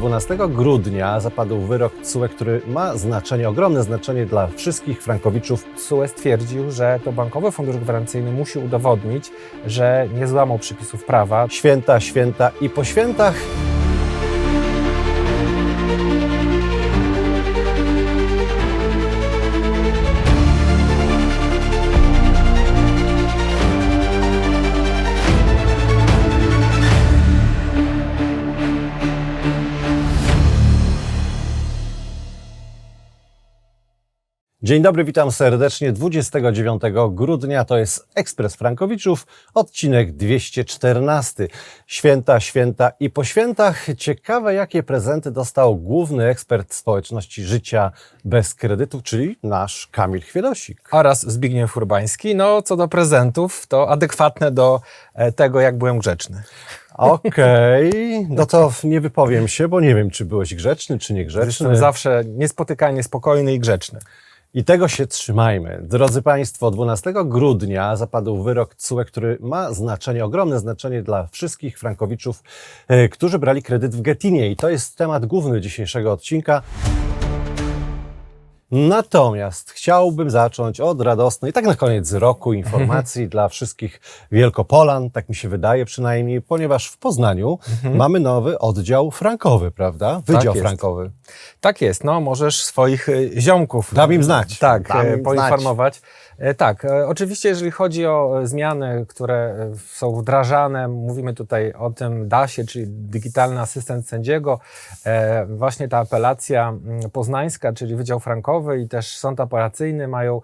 12 grudnia zapadł wyrok TSUE, który ma znaczenie, ogromne znaczenie dla wszystkich frankowiczów. TSUE stwierdził, że to Bankowy Fundusz Gwarancyjny musi udowodnić, że nie złamał przepisów prawa. Święta, święta i po świętach Dzień dobry, witam serdecznie. 29 grudnia to jest Ekspres Frankowiczów, odcinek 214. Święta, święta i po świętach. Ciekawe, jakie prezenty dostał główny ekspert społeczności życia bez kredytu, czyli nasz Kamil Chwiedosik. Oraz Zbigniew Urbański. No, co do prezentów, to adekwatne do e, tego, jak byłem grzeczny. Okej, no to nie wypowiem się, bo nie wiem, czy byłeś grzeczny, czy niegrzeczny. Jestem zawsze niespotykanie spokojny i grzeczny. I tego się trzymajmy. Drodzy Państwo, 12 grudnia zapadł wyrok TSUE, który ma znaczenie, ogromne znaczenie dla wszystkich frankowiczów, e, którzy brali kredyt w Getinie. I to jest temat główny dzisiejszego odcinka. Natomiast chciałbym zacząć od radosnej, tak na koniec roku, informacji dla wszystkich Wielkopolan, tak mi się wydaje przynajmniej, ponieważ w Poznaniu mamy nowy oddział frankowy, prawda? Wydział jest. frankowy. Tak jest, no możesz swoich e, ziomków... Dam im znać. Tak, Dam e, im poinformować. E, Tak, oczywiście jeżeli chodzi o zmiany, które są wdrażane, mówimy tutaj o tym DAS-ie, czyli Digitalny Asystent Sędziego, właśnie ta apelacja mm, poznańska, czyli Wydział Frankowy i też Sąd Apelacyjny mają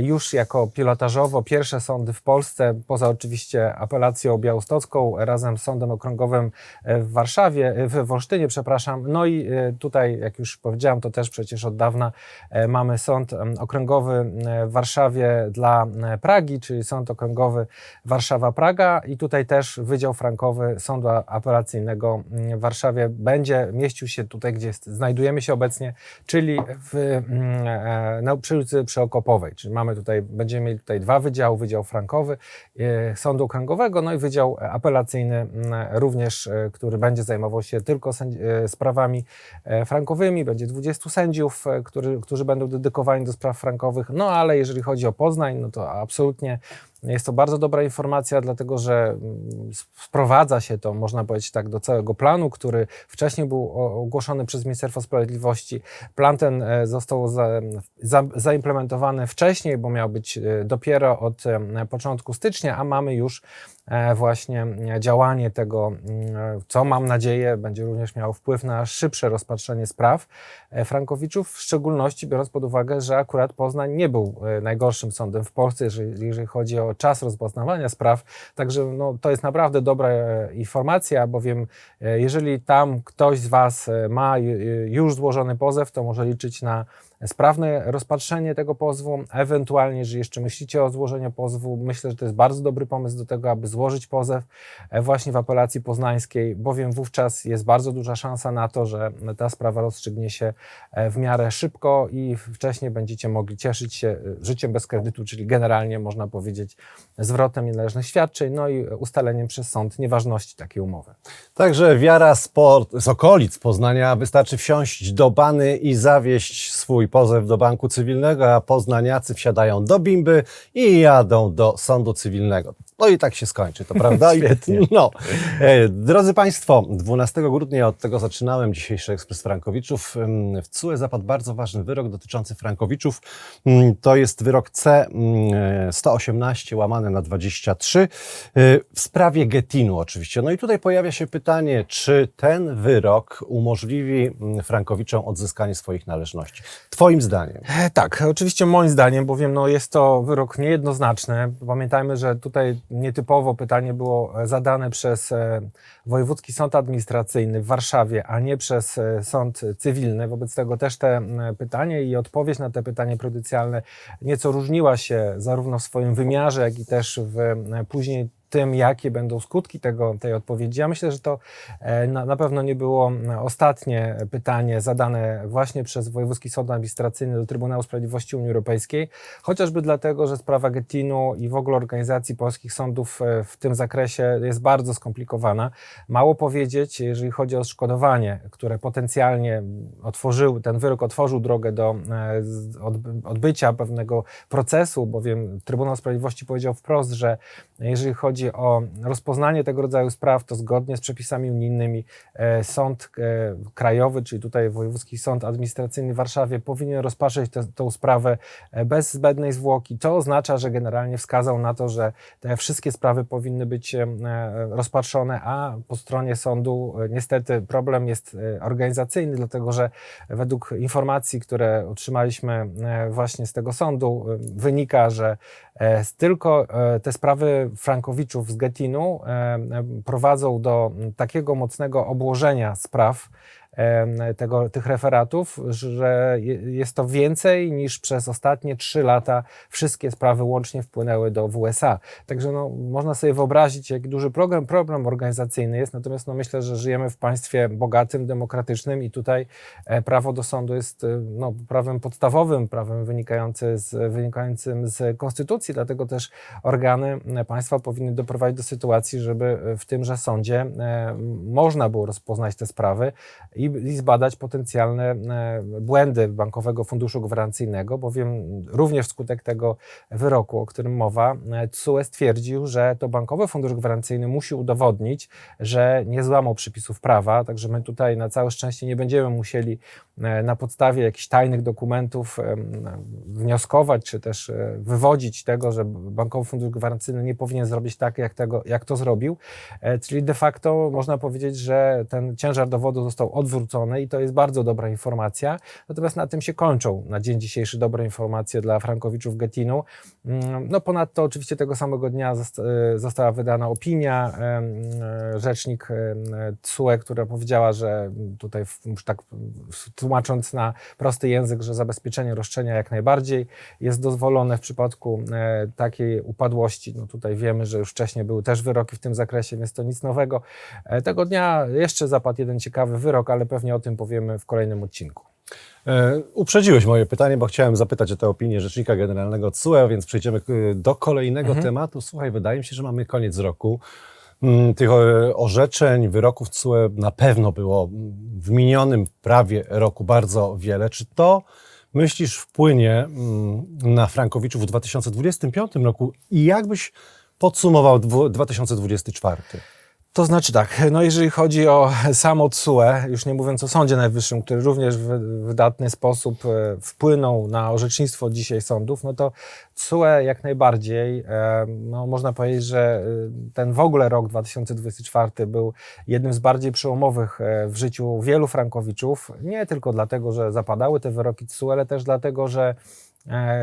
już jako pilotażowo pierwsze sądy w Polsce, poza oczywiście apelacją białostocką razem z Sądem Okręgowym e, w Warszawie, e, w Wolsztynie, przepraszam. No i e, tutaj, jak już powiedziałem, to też przecież od dawna e, mamy Sąd Okręgowy e, w Warszawie dla e, Pragi, czyli Sąd Okręgowy Warszawa-Praga i tutaj też Wydział Frankowy Sądu Apelacyjnego w Warszawie będzie mieścił się tutaj, gdzie znajdujemy się obecnie, czyli w, e, na, przy ulicy Przeokopowej. Czyli mamy tutaj, będziemy mieli tutaj dwa wydziały, Wydział Frankowy e, Sądu Okręgowego, no i Wydział Apelacyjny mm, również, e, który będzie zajmował się tylko e, sprawami frankowymi. Będzie 20 sędziów, który, którzy będą dedykowani do spraw frankowych. No ale jeżeli chodzi o Poznań, no to absolutnie jest to bardzo dobra informacja, dlatego że mm, wprowadza się to, można powiedzieć tak, do całego planu, który wcześniej był ogłoszony przez Ministerstwo Sprawiedliwości. Plan ten e, został za, za, zaimplementowany wcześniej, bo miał być e, dopiero od początku stycznia, a mamy już właśnie e, działanie tego, mm, co mam nadzieję będzie również miało wpływ na szybsze rozpatrzenie spraw e, Frankowiczów, w szczególności biorąc pod uwagę, że akurat Poznań nie był e, najgorszym sądem w Polsce, jeżeli, jeżeli chodzi o czas rozpoznawania spraw. Także no, to jest naprawdę dobra e, informacja, bowiem e, jeżeli tam ktoś z Was e, ma e, już złożony pozew, to może liczyć na sprawne rozpatrzenie tego pozwu, ewentualnie, jeżeli jeszcze myślicie o złożeniu pozwu, myślę, że to jest bardzo dobry pomysł do tego, aby złożyć pozew e, właśnie w apelacji poznańskiej, bowiem wówczas jest bardzo duża szansa na to, że ta sprawa rozstrzygnie się e, w miarę szybko i wcześniej będziecie mogli cieszyć się e, życiem bez kredytu, czyli generalnie można powiedzieć zwrotem nienależnych świadczeń, no i ustaleniem przez sąd nieważności takiej umowy. Także wiara sport z okolic Poznania wystarczy wsiąść do bany i zawieść swój pozew do banku cywilnego, a poznaniacy wsiadają do bimby i jadą do sądu cywilnego. No i tak się skończy, to prawda? Świetnie. No. E, Drodzy Państwo, 12 grudnia od tego zaczynałem dzisiejszy Ekspres Frankowiczów. W CUE zapadł bardzo ważny wyrok dotyczący Frankowiczów. Ym, To jest wyrok C ym, e, 118 łamane na 23 y, w sprawie Getinu oczywiście. No i tutaj pojawia się pytanie, czy ten wyrok umożliwi ym, Frankowiczom odzyskanie swoich należności? Twoim zdaniem. E, Tak, oczywiście moim zdaniem, bowiem no, jest to wyrok niejednoznaczny. Pamiętajmy, że tutaj nietypowo pytanie było e, zadane przez e, Wojewódzki Sąd Administracyjny w Warszawie, a nie przez e, Sąd Cywilny. Wobec tego też te pytanie i odpowiedź na te pytanie prejudycjalne nieco różniła się zarówno w swoim wymiarze, jak i też w później tym, jakie będą skutki tego, tej odpowiedzi. Ja myślę, że to e, na, na pewno nie było ostatnie pytanie zadane właśnie przez Wojewódzki Sąd Administracyjny do Trybunału Sprawiedliwości Unii Europejskiej, chociażby dlatego, że sprawa Gettinu i w ogóle organizacji polskich sądów e, w tym zakresie jest bardzo skomplikowana. Mało powiedzieć, jeżeli chodzi o odszkodowanie, które potencjalnie otworzył, ten wyrok otworzył drogę do e, odbycia pewnego procesu, bowiem Trybunał Sprawiedliwości powiedział wprost, że jeżeli chodzi o rozpoznanie tego rodzaju spraw, to zgodnie z przepisami unijnymi e, Sąd Krajowy, czyli tutaj Wojewódzki Sąd Administracyjny w Warszawie powinien rozpatrzeć tę sprawę bez zbędnej zwłoki. To oznacza, że generalnie wskazał na to, że te wszystkie sprawy powinny być rozpatrzone, a po stronie sądu e, niestety problem jest e, organizacyjny, dlatego że według informacji, które otrzymaliśmy e, właśnie z tego sądu, wynika, że tylko te sprawy Frankowiczów z Gettinu prowadzą do takiego mocnego obłożenia spraw, tego, tych referatów, że jest to więcej niż przez ostatnie trzy lata wszystkie sprawy łącznie wpłynęły do WSA. Także no, można sobie wyobrazić, jak duży problem, organizacyjny jest, natomiast no, myślę, że żyjemy w państwie bogatym, demokratycznym i tutaj e, prawo do sądu jest e, no, prawem podstawowym, prawem z, wynikającym z konstytucji, dlatego też organy państwa powinny doprowadzić do sytuacji, żeby w tymże sądzie e, można było rozpoznać te sprawy i, i zbadać potencjalne e, błędy Bankowego Funduszu Gwarancyjnego, bowiem również wskutek tego wyroku, o którym mowa, TSUE stwierdził, że to Bankowy Fundusz Gwarancyjny musi udowodnić, że nie złamał przepisów prawa, także my tutaj na całe szczęście nie będziemy musieli e, na podstawie jakichś tajnych dokumentów wnioskować, czy też e, wywodzić tego, że Bankowy Fundusz Gwarancyjny nie powinien zrobić tak, jak, tego, jak to zrobił. Czyli de facto można powiedzieć, że ten ciężar dowodu został odwrócony odwrócone i to jest bardzo dobra informacja. Natomiast na tym się kończą na dzień dzisiejszy dobre informacje dla Frankowiczów Gettinu. Mm, no ponadto oczywiście tego samego dnia e, została wydana opinia e, rzecznik TSUE, która powiedziała, że tutaj tak tłumacząc na prosty język, że zabezpieczenie roszczenia jak najbardziej jest dozwolone w przypadku e, takiej upadłości. No tutaj wiemy, że już wcześniej były też wyroki w tym zakresie, więc to nic nowego. Tego dnia jeszcze zapadł jeden ciekawy wyrok, ale pewnie o tym powiemy w kolejnym odcinku. E, uprzedziłeś moje pytanie, bo chciałem zapytać o tę opinię Rzecznika Generalnego CUE, więc przejdziemy do kolejnego mhm. tematu. Słuchaj, wydaje mi się, że mamy koniec roku. Mm, tych orzeczeń, wyroków CUE na pewno było w minionym prawie roku bardzo wiele. Czy to, myślisz, wpłynie mm, na Frankowiczów w 2025 roku i jakbyś podsumował 2024? To znaczy tak, no jeżeli chodzi o samo TSUE, już nie mówiąc o Sądzie Najwyższym, który również w wydatny sposób e, wpłynął na orzecznictwo dzisiaj sądów, no to TSUE jak najbardziej, e, no można powiedzieć, że e, ten w ogóle rok 2024 był jednym z bardziej przełomowych w życiu wielu frankowiczów, nie tylko dlatego, że zapadały te wyroki TSUE, ale też dlatego, że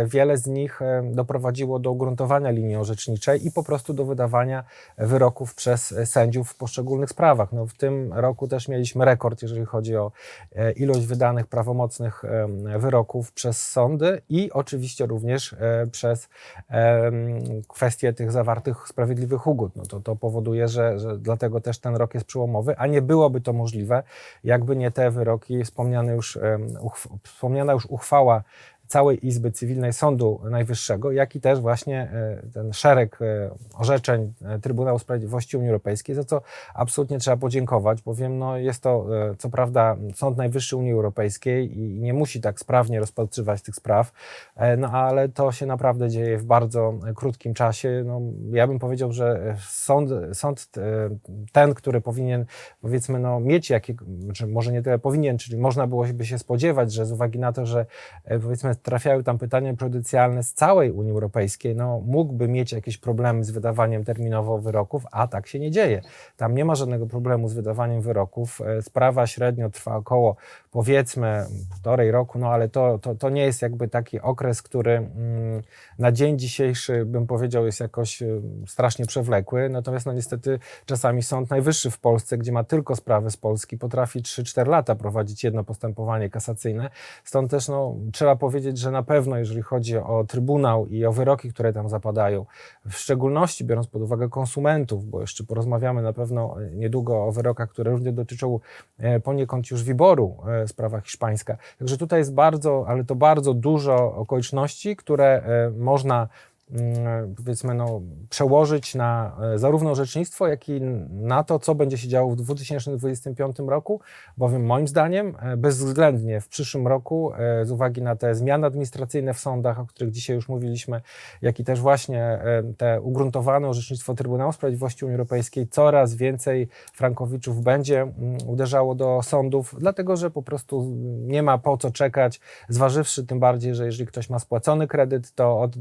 wiele z nich e, doprowadziło do ugruntowania linii orzeczniczej i po prostu do wydawania wyroków przez sędziów w poszczególnych sprawach. No, w tym roku też mieliśmy rekord, jeżeli chodzi o e, ilość wydanych prawomocnych wyroków przez sądy i oczywiście również przez kwestie tych zawartych sprawiedliwych ugód. No to, to powoduje, że, że dlatego też ten rok jest przełomowy, a nie byłoby to możliwe, jakby nie te wyroki, wspomniane już, wspomniana już uchwała całej Izby Cywilnej Sądu Najwyższego, jak i też właśnie e, ten szereg e, orzeczeń e, Trybunału Sprawiedliwości Unii Europejskiej, za co absolutnie trzeba podziękować, bowiem no, jest to co prawda Sąd Najwyższy Unii Europejskiej i nie musi tak sprawnie rozpatrywać tych spraw, no ale to się naprawdę dzieje w bardzo krótkim czasie. No, ja bym powiedział, że sąd, sąd ten, który powinien powiedzmy no, mieć jakie, znaczy może nie tyle powinien, czyli można byłoby się spodziewać, że z uwagi na to, że powiedzmy trafiały tam pytania prejudycjalne z całej Unii Europejskiej, no mógłby mieć jakieś problemy z wydawaniem terminowo wyroków, a tak się nie dzieje. Tam nie ma żadnego problemu z wydawaniem wyroków. E, sprawa średnio trwa około powiedzmy półtorej roku, no ale to, to, to nie jest jakby taki okres, który mm, na dzień dzisiejszy bym powiedział jest jakoś e, strasznie przewlekły, natomiast no niestety czasami Sąd Najwyższy w Polsce, gdzie ma tylko sprawy z Polski, potrafi 3-4 lata prowadzić jedno postępowanie kasacyjne. Stąd też no, trzeba powiedzieć, powiedzieć, że na pewno, jeżeli chodzi o Trybunał i o wyroki, które tam zapadają, w szczególności biorąc pod uwagę konsumentów, bo jeszcze porozmawiamy na pewno niedługo o wyrokach, które również dotyczą e, poniekąd już wyboru e, sprawa hiszpańska. Także tutaj jest bardzo, ale to bardzo dużo okoliczności, które e, można powiedzmy, no, przełożyć na e, zarówno orzecznictwo, jak i na to, co będzie się działo w 2025 roku, bowiem moim zdaniem e, bezwzględnie w przyszłym roku, e, z uwagi na te zmiany administracyjne w sądach, o których dzisiaj już mówiliśmy, jak i też właśnie te ugruntowane orzecznictwo Trybunału Sprawiedliwości Unii Europejskiej, coraz więcej frankowiczów będzie mm, uderzało do sądów, dlatego że po prostu nie ma po co czekać, zważywszy tym bardziej, że jeżeli ktoś ma spłacony kredyt, to od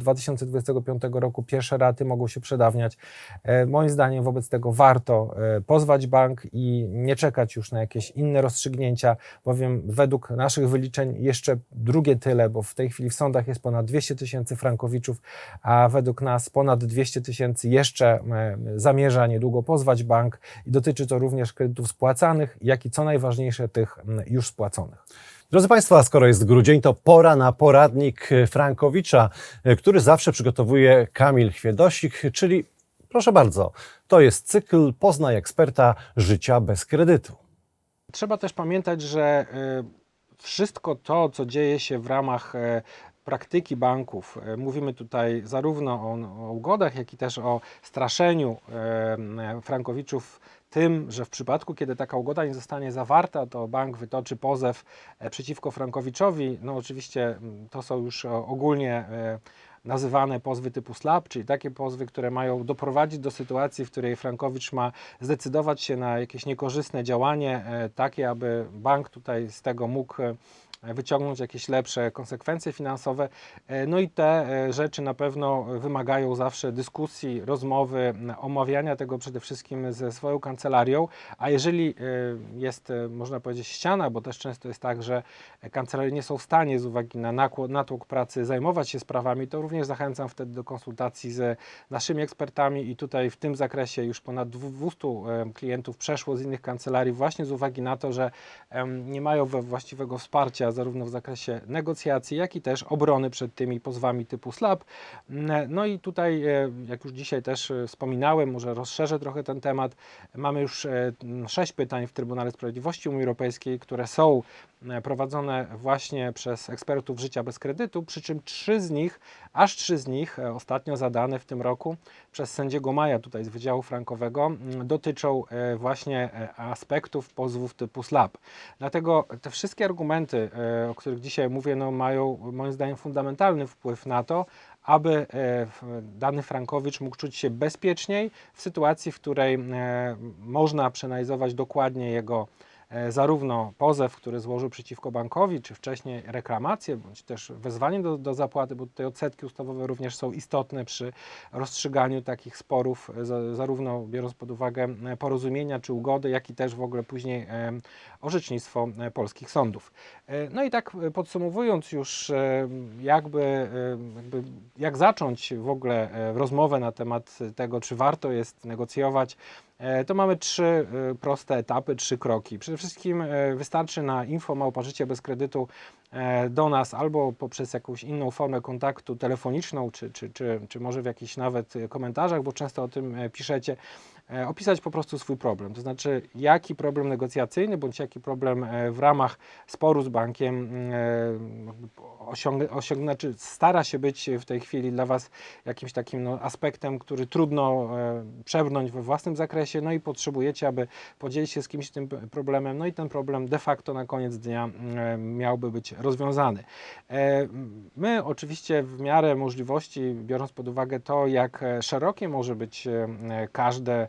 2025 roku pierwsze raty mogą się przedawniać. E, Moim zdaniem wobec tego warto e, pozwać bank i nie czekać już na jakieś inne rozstrzygnięcia, bowiem według naszych wyliczeń jeszcze drugie tyle, bo w tej chwili w sądach jest ponad 200 tysięcy frankowiczów, a według nas ponad 200 tysięcy jeszcze e, zamierza niedługo pozwać bank i dotyczy to również kredytów spłacanych, jak i co najważniejsze tych już spłaconych. Drodzy Państwo, skoro jest grudzień, to pora na poradnik Frankowicza, e, który zawsze przygotowuje Kamil Chwiedosik, czyli proszę bardzo, to jest cykl Poznaj eksperta życia bez kredytu. Trzeba też pamiętać, że y, wszystko to, co dzieje się w ramach e, praktyki banków, e, mówimy tutaj zarówno o, o ugodach, jak i też o straszeniu e, frankowiczów tym, że w przypadku, kiedy taka ugoda nie zostanie zawarta, to bank wytoczy pozew e, przeciwko Frankowiczowi. No oczywiście m, to są już o- ogólnie e, nazywane pozwy typu SLAP, czyli takie pozwy, które mają doprowadzić do sytuacji, w której Frankowicz ma zdecydować się na jakieś niekorzystne działanie, e, takie, aby bank tutaj z tego mógł e, wyciągnąć jakieś lepsze konsekwencje finansowe. E, No i te e, rzeczy na pewno wymagają zawsze dyskusji, rozmowy, omawiania tego przede wszystkim ze swoją kancelarią, a jeżeli e, jest, można powiedzieć, ściana, bo też często jest tak, że kancelarie nie są w stanie z uwagi na natłok pracy zajmować się sprawami, to również zachęcam wtedy do konsultacji z naszymi ekspertami i tutaj w tym zakresie już ponad 200 em, klientów przeszło z innych kancelarii właśnie z uwagi na to, że nie mają we- właściwego wsparcia zarówno w zakresie negocjacji, jak i też obrony przed tymi pozwami typu SLAP. No i tutaj, e, jak już dzisiaj też e, wspominałem, może rozszerzę trochę ten temat, mamy już e, sześć pytań w Trybunale Sprawiedliwości Unii Europejskiej, które są prowadzone właśnie przez ekspertów życia bez kredytu, przy czym trzy z nich, aż trzy z nich, e, ostatnio zadane w tym roku przez sędziego Maja tutaj z Wydziału Frankowego, dotyczą e, właśnie e, aspektów pozwów typu SLAP. Dlatego te wszystkie argumenty, e, o których dzisiaj mówię, no, mają moim zdaniem fundamentalny wpływ na to, aby e, dany Frankowicz mógł czuć się bezpieczniej w sytuacji, w której e, można przeanalizować dokładnie jego e, zarówno pozew, który złożył przeciwko bankowi, czy wcześniej reklamację, bądź też wezwanie do, do zapłaty, bo tutaj odsetki ustawowe również są istotne przy rozstrzyganiu takich sporów, e, za, zarówno biorąc pod uwagę e, porozumienia czy ugody, jak i też w ogóle później e, orzecznictwo e, polskich sądów. E, No i tak e, podsumowując już e, jakby, e, jakby jak zacząć w ogóle e, rozmowę na temat tego, czy warto jest negocjować, e, to mamy trzy e, proste etapy, trzy kroki. Przede wszystkim e, wystarczy na info małparzycie bez kredytu e, do nas albo poprzez jakąś inną formę kontaktu telefoniczną, czy, czy, czy, czy może w jakichś nawet e, komentarzach, bo często o tym e, piszecie, e, opisać po prostu swój problem. To znaczy, jaki problem negocjacyjny, bądź jaki problem e, w ramach sporu z bankiem osiągnę, osiągna, czy stara się być w tej chwili dla Was jakimś takim no, aspektem, który trudno e, przebrnąć we własnym zakresie, no i potrzebujecie, aby podzielić się z kimś tym problemem, no i ten problem de facto na koniec dnia e, miałby być rozwiązany. E, My oczywiście w miarę możliwości, biorąc pod uwagę to, jak e, szerokie może być e, każde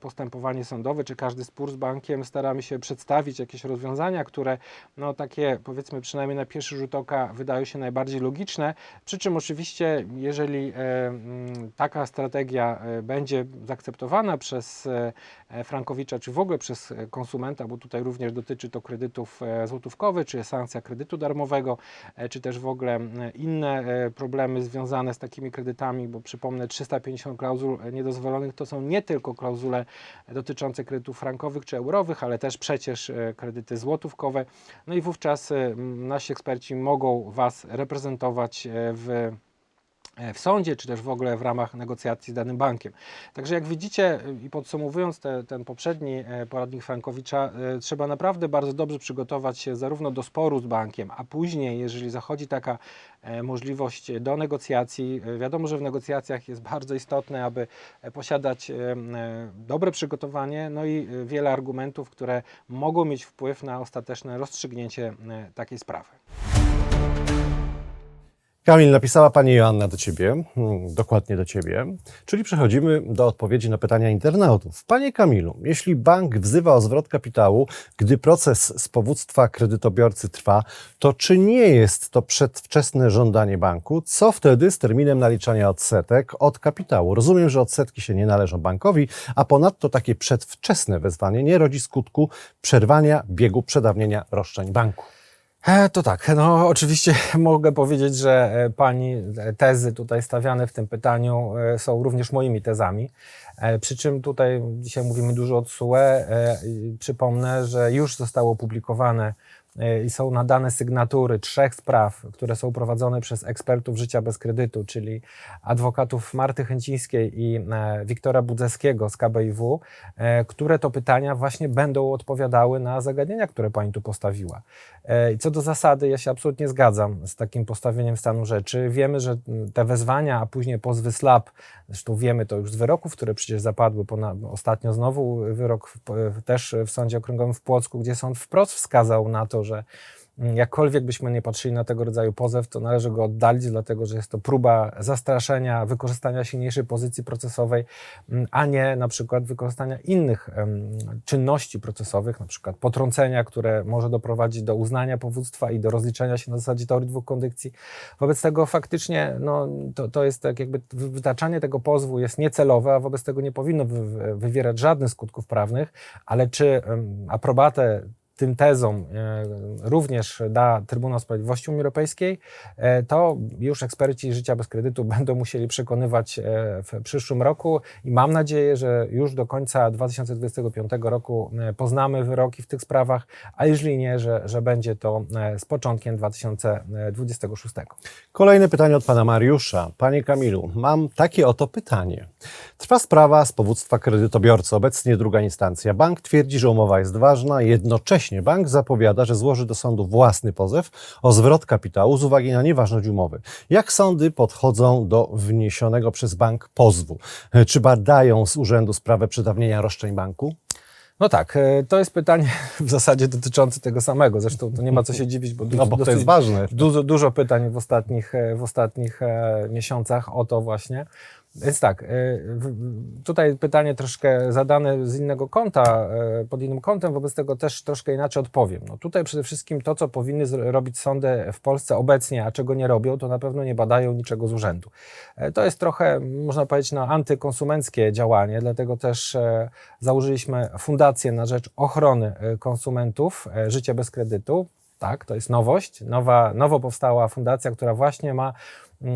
postępowanie sądowe, czy każdy spór z bankiem, staramy się przedstawić jakieś rozwiązania, które no takie powiedzmy przynajmniej na pierwszy rzut oka wydają się najbardziej logiczne, przy czym oczywiście jeżeli e, mm, taka strategia e, będzie zaakceptowana przez e, e, Frankowicza, czy w ogóle przez e, konsumenta, bo tutaj również dotyczy to kredytów e, złotówkowych, czy sankcja kredytu darmowego, e, czy też w ogóle inne e, problemy związane z takimi kredytami, bo przypomnę 350 klauzul e, niedozwolonych to są nie tylko klauzule ogóle dotyczące kredytów frankowych czy eurowych, ale też przecież e, kredyty złotówkowe. No i wówczas e, nasi eksperci mogą Was reprezentować e, w w sądzie, czy też w ogóle w ramach negocjacji z danym bankiem. Także jak widzicie i podsumowując te, ten poprzedni e, poradnik Frankowicza, e, trzeba naprawdę bardzo dobrze przygotować się zarówno do sporu z bankiem, a później, jeżeli zachodzi taka e, możliwość do negocjacji, e, wiadomo, że w negocjacjach jest bardzo istotne, aby e, posiadać e, e, dobre przygotowanie, no i e, wiele argumentów, które mogą mieć wpływ na ostateczne rozstrzygnięcie e, takiej sprawy. Kamil, napisała Pani Joanna do Ciebie, hmm, dokładnie do Ciebie, czyli przechodzimy do odpowiedzi na pytania internautów. Panie Kamilu, jeśli bank wzywa o zwrot kapitału, gdy proces z powództwa kredytobiorcy trwa, to czy nie jest to przedwczesne żądanie banku? Co wtedy z terminem naliczania odsetek od kapitału? Rozumiem, że odsetki się nie należą bankowi, a ponadto takie przedwczesne wezwanie nie rodzi skutku przerwania biegu przedawnienia roszczeń banku. E, To tak, no oczywiście mogę powiedzieć, że e, Pani e, tezy tutaj stawiane w tym pytaniu są również moimi tezami. Przy czym tutaj dzisiaj mówimy dużo o TSUE. Przypomnę, że już zostało opublikowane i są nadane sygnatury trzech spraw, które są prowadzone przez ekspertów życia bez kredytu, czyli adwokatów Marty Chęcińskiej i e, Wiktora Budzeskiego z KBIW, e, które to pytania właśnie będą odpowiadały na zagadnienia, które Pani tu postawiła. E, I co do zasady, ja się absolutnie zgadzam z takim postawieniem stanu rzeczy. Wiemy, że te wezwania, a później pozwy SLAP, zresztą wiemy to już z wyroków, które przecież zapadły, ostatnio znowu wyrok w, też w Sądzie Okręgowym w Płocku, gdzie sąd wprost wskazał na to, że jakkolwiek byśmy nie patrzyli na tego rodzaju pozew, to należy go oddalić, dlatego że jest to próba zastraszenia, wykorzystania silniejszej pozycji procesowej, mm, a nie na przykład wykorzystania innych czynności procesowych, na przykład potrącenia, które może doprowadzić do uznania powództwa i do rozliczenia się na zasadzie teorii dwóch kondycji. Wobec tego faktycznie no, to, to jest tak jakby wy- wytaczanie tego pozwu jest niecelowe, a wobec tego nie powinno wy, wy- wywierać żadnych skutków prawnych, ale czy aprobatę tym tezom e, również da Trybunał Sprawiedliwości Unii Europejskiej, e, to już eksperci życia bez kredytu będą musieli przekonywać e, w przyszłym roku i mam nadzieję, że już do końca 2025 roku poznamy wyroki w tych sprawach, a jeżeli nie, że, że będzie to z początkiem 2026. Kolejne pytanie od pana Mariusza. Panie Kamilu, mam takie oto pytanie. Trwa sprawa z powództwa kredytobiorcy, obecnie druga instancja. Bank twierdzi, że umowa jest ważna, jednocześnie bank zapowiada, że złoży do sądu własny pozew o zwrot kapitału z uwagi na nieważność umowy. Jak sądy podchodzą do wniesionego przez bank pozwu? Czy badają z urzędu sprawę przedawnienia roszczeń banku? No tak, e, to jest pytanie w zasadzie dotyczące tego samego. Zresztą to nie ma co się dziwić, bo, No bo to dosyć- jest ważne. Dużo, dużo pytań w ostatnich, e, w ostatnich e, miesiącach o to właśnie. Więc tak, e, tutaj pytanie troszkę zadane z innego kąta, e, pod innym kątem, wobec tego też troszkę inaczej odpowiem. No tutaj przede wszystkim to, co powinny robić sądy w Polsce obecnie, a czego nie robią, to na pewno nie badają niczego z urzędu. E, To jest trochę, można powiedzieć, no, antykonsumenckie działanie, dlatego też założyliśmy Fundację na rzecz ochrony konsumentów e, życia bez kredytu. Tak, to jest nowość. Nowa, nowo powstała fundacja, która właśnie ma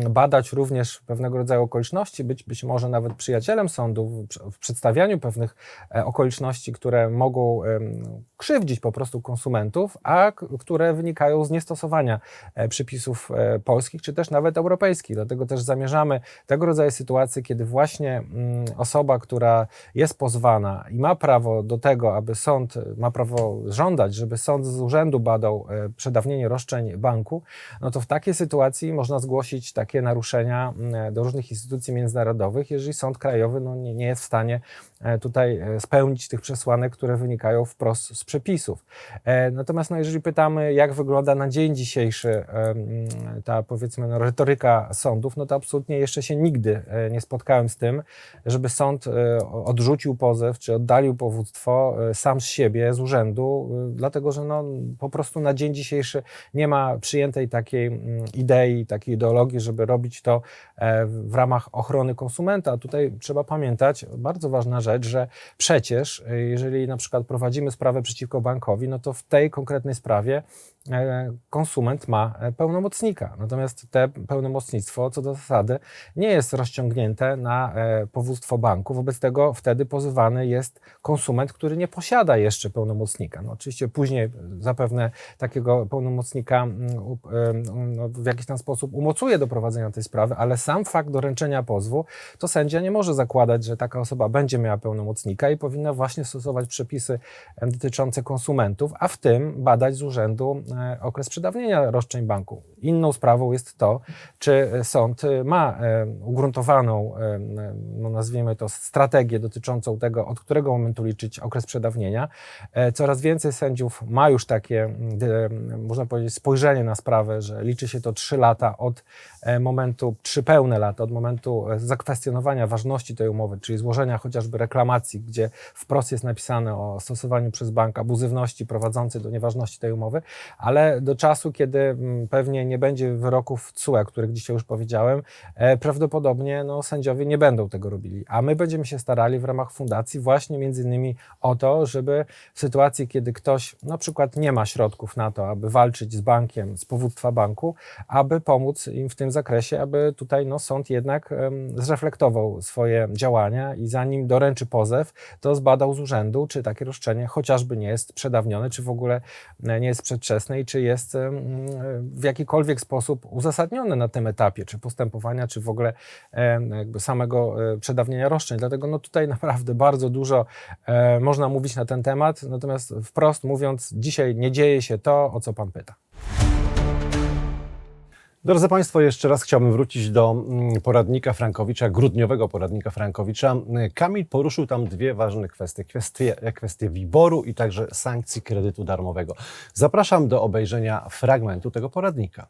badać również pewnego rodzaju okoliczności, być, być może nawet przyjacielem sądu w, w przedstawianiu pewnych e, okoliczności, które mogą krzywdzić po prostu konsumentów, a które wynikają z niestosowania e, przepisów e, polskich, czy też nawet europejskich. Dlatego też zamierzamy tego rodzaju sytuacje, kiedy właśnie mm, osoba, która jest pozwana i ma prawo do tego, aby sąd, ma prawo żądać, żeby sąd z urzędu badał przedawnienie roszczeń banku, no to w takiej sytuacji można zgłosić takie naruszenia mm, do różnych instytucji międzynarodowych, jeżeli sąd krajowy no, nie, nie jest w stanie tutaj e, spełnić tych przesłanek, które wynikają wprost z przepisów. E, Natomiast no, jeżeli pytamy, jak wygląda na dzień dzisiejszy e, ta powiedzmy no, retoryka sądów, no to absolutnie jeszcze się nigdy e, nie spotkałem z tym, żeby sąd e, odrzucił pozew czy oddalił powództwo e, sam z siebie, z urzędu, e, dlatego że no, po prostu na dzień dzisiejszy nie ma przyjętej takiej idei, takiej ideologii, żeby robić to e, w ramach ochrony konsumenta. Tutaj trzeba pamiętać, bardzo ważna rzecz, że przecież e, jeżeli na przykład prowadzimy sprawę przeciwko bankowi, no to w tej konkretnej sprawie konsument ma e, pełnomocnika. Natomiast te pełnomocnictwo co do zasady nie jest rozciągnięte na e, powództwo banku. Wobec tego wtedy pozywany jest konsument, który nie posiada jeszcze pełnomocnika. No, oczywiście później zapewne takiego pełnomocnika mm, em, no, w jakiś tam sposób umocuje do prowadzenia tej sprawy, ale sam fakt doręczenia pozwu, to sędzia nie może zakładać, że taka osoba będzie miała pełnomocnika i powinna właśnie stosować przepisy dotyczące konsumentów, a w tym badać z urzędu e, okres przedawnienia roszczeń banku. Inną sprawą jest to, czy sąd e, ma e, ugruntowaną, e, no nazwijmy to, strategię dotyczącą tego, od którego momentu liczyć okres przedawnienia. E, Coraz więcej sędziów ma już takie, można powiedzieć, spojrzenie na sprawę, że liczy się to 3 lata od e, momentu, trzy pełne lata od momentu e, zakwestionowania ważności tej umowy, czyli złożenia chociażby reklamacji, gdzie wprost jest napisane o stosowaniu przez bank abuzywności prowadzącej do nieważności tej umowy, ale do czasu, kiedy mm, pewnie nie będzie wyroków CUE, o których dzisiaj już powiedziałem, e, prawdopodobnie no, sędziowie nie będą tego robili. A my będziemy się starali w ramach fundacji właśnie między innymi o to, żeby w sytuacji, kiedy ktoś na przykład nie ma środków na to, aby walczyć z bankiem, z powództwa banku, aby pomóc im w tym zakresie, aby tutaj no, sąd jednak em, zreflektował swoje działania i zanim doręczy pozew, to zbadał z urzędu, czy takie roszczenie chociażby nie jest przedawnione, czy w ogóle e, nie jest przedwczesne czy jest w jakikolwiek sposób uzasadnione na tym etapie, czy postępowania, czy w ogóle jakby samego e, przedawnienia roszczeń. Dlatego no, tutaj naprawdę bardzo dużo e, można mówić na ten temat, natomiast wprost mówiąc, dzisiaj nie dzieje się to, o co Pan pyta. Drodzy Państwo, jeszcze raz chciałbym wrócić do mm, poradnika Frankowicza, grudniowego poradnika Frankowicza. Kamil poruszył tam dwie ważne kwestie. Kwestie, kwestie WIBOR-u i także sankcji kredytu darmowego. Zapraszam do obejrzenia fragmentu tego poradnika.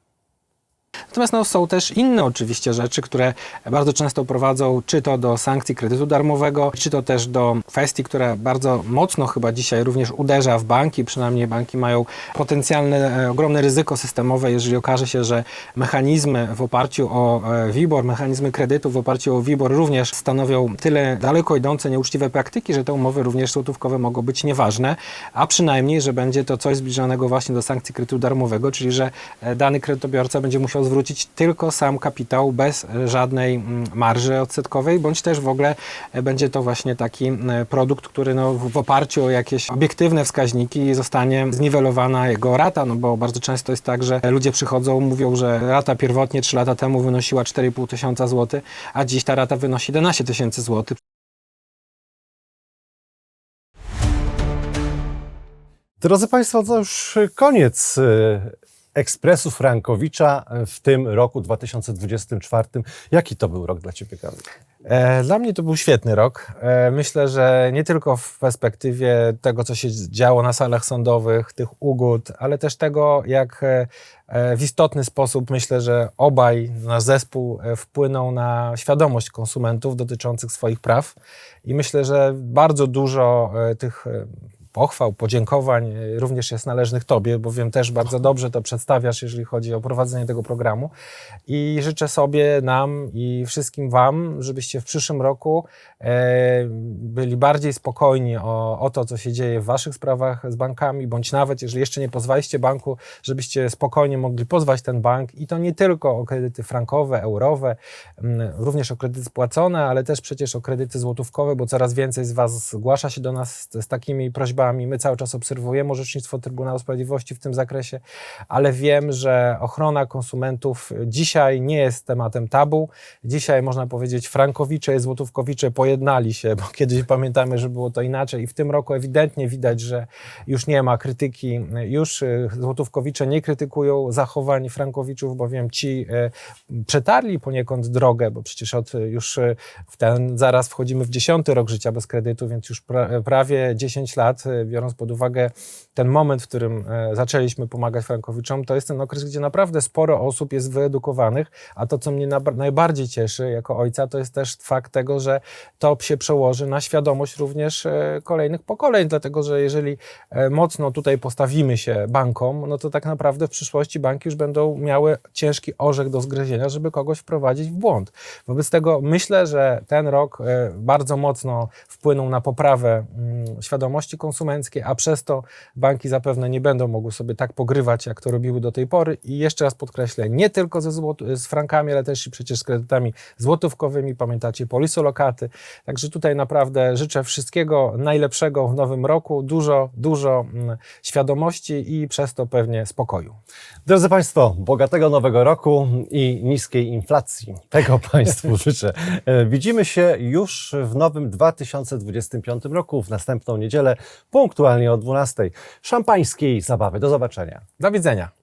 Natomiast no, są też inne oczywiście rzeczy, które bardzo często prowadzą czy to do sankcji kredytu darmowego, czy to też do kwestii, które bardzo mocno chyba dzisiaj również uderza w banki, przynajmniej banki mają potencjalne, e, ogromne ryzyko systemowe, jeżeli okaże się, że mechanizmy w oparciu o e, WIBOR, mechanizmy kredytu w oparciu o WIBOR również stanowią tyle daleko idące nieuczciwe praktyki, że te umowy również złotówkowe mogą być nieważne, a przynajmniej, że będzie to coś zbliżonego właśnie do sankcji kredytu darmowego, czyli że e, dany kredytobiorca będzie musiał zwrócić tylko sam kapitał bez e, żadnej mm, marży odsetkowej, bądź też w ogóle e, będzie to właśnie taki e, produkt, który no, w oparciu o jakieś obiektywne wskaźniki zostanie zniwelowana jego rata, no bo bardzo często jest tak, że ludzie przychodzą, mówią, że rata pierwotnie 3 lata temu wynosiła 4,5 tysiąca złotych, a dziś ta rata wynosi 11 tysięcy złotych. Drodzy Państwo, to już koniec y, ekspresu Frankowicza w tym roku 2024. Jaki to był rok dla Ciebie, Kamil? E, Dla mnie to był świetny rok. E, Myślę, że nie tylko w perspektywie tego, co się działo na salach sądowych, tych ugód, ale też tego, jak e, w istotny sposób myślę, że obaj, nasz zespół wpłynął na świadomość konsumentów dotyczących swoich praw. I myślę, że bardzo dużo tych pochwał, podziękowań e, również jest należnych Tobie, bowiem też bardzo dobrze to przedstawiasz, jeżeli chodzi o prowadzenie tego programu. I życzę sobie, nam i wszystkim Wam, żebyście w przyszłym roku e, byli bardziej spokojni o, o to, co się dzieje w Waszych sprawach z bankami, bądź nawet, jeżeli jeszcze nie pozwaliście banku, żebyście spokojnie mogli pozwać ten bank i to nie tylko o kredyty frankowe, eurowe, mm, również o kredyty spłacone, ale też przecież o kredyty złotówkowe, bo coraz więcej z Was zgłasza się do nas z, z takimi prośbami. My cały czas obserwujemy orzecznictwo Trybunału Sprawiedliwości w tym zakresie, ale wiem, że ochrona konsumentów dzisiaj nie jest tematem tabu. Dzisiaj można powiedzieć, Frankowicze i Złotówkowicze pojednali się, bo kiedyś pamiętamy, że było to inaczej. I w tym roku ewidentnie widać, że już nie ma krytyki, już y, Złotówkowicze nie krytykują zachowań Frankowiczów, bowiem ci y, przetarli poniekąd drogę, bo przecież od y, już w ten zaraz wchodzimy w dziesiąty rok życia bez kredytu, więc już pra, prawie 10 lat, biorąc pod uwagę ten moment, w którym e, zaczęliśmy pomagać Frankowiczom, to jest ten okres, gdzie naprawdę sporo osób jest wyedukowanych, a to, co mnie najbardziej cieszy jako ojca, to jest też fakt tego, że to się przełoży na świadomość również e, kolejnych pokoleń, dlatego że jeżeli e, mocno tutaj postawimy się bankom, no to tak naprawdę w przyszłości banki już będą miały ciężki orzech do zgryzienia, żeby kogoś wprowadzić w błąd. Wobec tego myślę, że ten rok bardzo mocno wpłynął na poprawę mm, świadomości konsumenckiej, a przez to banki zapewne nie będą mogły sobie tak pogrywać, jak to robiły do tej pory. I jeszcze raz podkreślę, nie tylko ze złot- z frankami, ale też i przecież z kredytami złotówkowymi. Pamiętacie polisolokaty. Także tutaj naprawdę życzę wszystkiego najlepszego w nowym roku, dużo, dużo mm, świadomości i przez to pewnie spokoju. Drodzy Państwo, bogatego nowego roku i niskiej inflacji. Tego Państwu życzę. E, Widzimy się już w nowym 2025 roku, w następną niedzielę, punktualnie o 12. Szampańskiej zabawy. Do zobaczenia. Do widzenia.